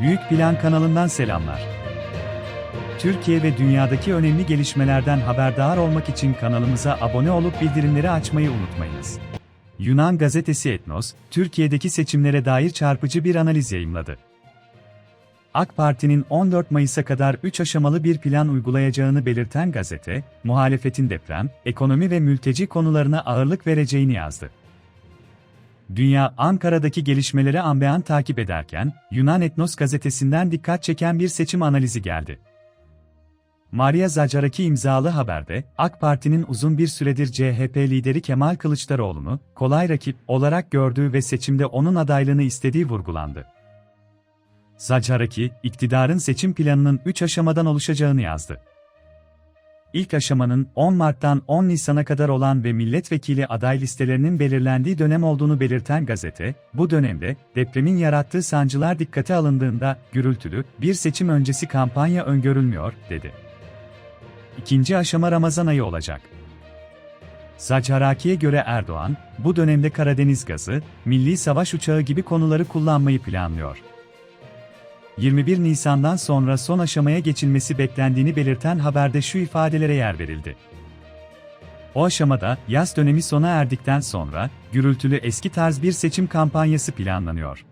Büyük Plan kanalından selamlar. Türkiye ve dünyadaki önemli gelişmelerden haberdar olmak için kanalımıza abone olup bildirimleri açmayı unutmayınız. Yunan gazetesi Etnos, Türkiye'deki seçimlere dair çarpıcı bir analiz yayımladı. AK Parti'nin 14 Mayıs'a kadar 3 aşamalı bir plan uygulayacağını belirten gazete, muhalefetin deprem, ekonomi ve mülteci konularına ağırlık vereceğini yazdı. Dünya Ankara'daki gelişmeleri ambean takip ederken, Yunan Etnos gazetesinden dikkat çeken bir seçim analizi geldi. Maria Zacaraki imzalı haberde, AK Parti'nin uzun bir süredir CHP lideri Kemal Kılıçdaroğlu'nu, kolay rakip olarak gördüğü ve seçimde onun adaylığını istediği vurgulandı. Zacaraki, iktidarın seçim planının 3 aşamadan oluşacağını yazdı. İlk aşamanın 10 Mart'tan 10 Nisan'a kadar olan ve milletvekili aday listelerinin belirlendiği dönem olduğunu belirten gazete, bu dönemde depremin yarattığı sancılar dikkate alındığında gürültülü bir seçim öncesi kampanya öngörülmüyor, dedi. İkinci aşama Ramazan ayı olacak. Zacaraki'ye göre Erdoğan, bu dönemde Karadeniz gazı, milli savaş uçağı gibi konuları kullanmayı planlıyor. 21 Nisan'dan sonra son aşamaya geçilmesi beklendiğini belirten haberde şu ifadelere yer verildi. O aşamada, yaz dönemi sona erdikten sonra, gürültülü eski tarz bir seçim kampanyası planlanıyor.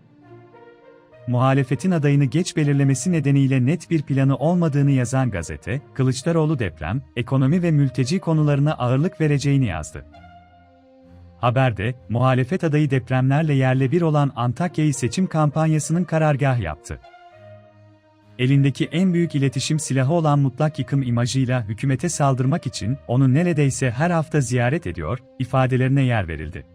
Muhalefetin adayını geç belirlemesi nedeniyle net bir planı olmadığını yazan gazete, Kılıçdaroğlu deprem, ekonomi ve mülteci konularına ağırlık vereceğini yazdı. Haberde, muhalefet adayı depremlerle yerle bir olan Antakya'yı seçim kampanyasının karargah yaptı. Elindeki en büyük iletişim silahı olan mutlak yıkım imajıyla hükümete saldırmak için onu neredeyse her hafta ziyaret ediyor, ifadelerine yer verildi.